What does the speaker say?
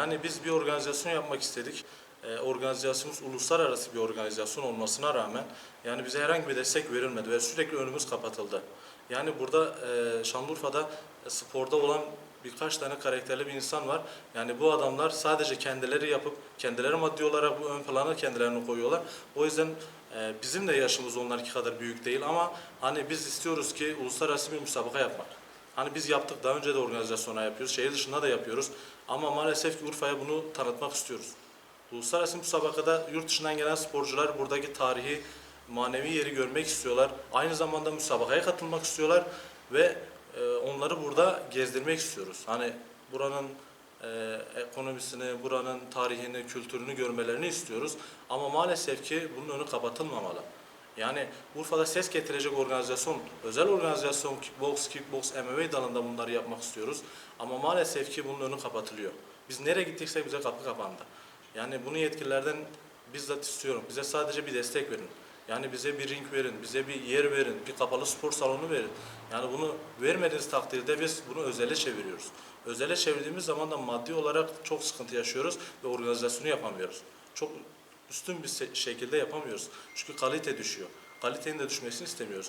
Yani biz bir organizasyon yapmak istedik. Ee, organizasyonumuz uluslararası bir organizasyon olmasına rağmen yani bize herhangi bir destek verilmedi ve sürekli önümüz kapatıldı. Yani burada e, Şanlıurfa'da e, sporda olan birkaç tane karakterli bir insan var. Yani bu adamlar sadece kendileri yapıp kendileri maddi olarak bu ön plana kendilerini koyuyorlar. O yüzden e, bizim de yaşımız onlarki kadar büyük değil ama hani biz istiyoruz ki uluslararası bir müsabaka yapmak. Hani biz yaptık daha önce de organizasyona yapıyoruz. Şehir dışında da yapıyoruz. Ama maalesef ki Urfa'ya bunu tanıtmak istiyoruz. Uluslararası müsabakada yurt dışından gelen sporcular buradaki tarihi, manevi yeri görmek istiyorlar. Aynı zamanda müsabakaya katılmak istiyorlar ve e, onları burada gezdirmek istiyoruz. Hani buranın e, ekonomisini, buranın tarihini, kültürünü görmelerini istiyoruz. Ama maalesef ki bunun önü kapatılmamalı. Yani Urfa'da ses getirecek organizasyon, özel organizasyon kickbox, kickbox, MMA dalında bunları yapmak istiyoruz. Ama maalesef ki bunun önü kapatılıyor. Biz nereye gittikse bize kapı kapandı. Yani bunu yetkililerden bizzat istiyorum. Bize sadece bir destek verin. Yani bize bir ring verin, bize bir yer verin, bir kapalı spor salonu verin. Yani bunu vermediğiniz takdirde biz bunu özele çeviriyoruz. Özele çevirdiğimiz zaman da maddi olarak çok sıkıntı yaşıyoruz ve organizasyonu yapamıyoruz. Çok üstün bir şekilde yapamıyoruz. Çünkü kalite düşüyor. Kalitenin de düşmesini istemiyoruz.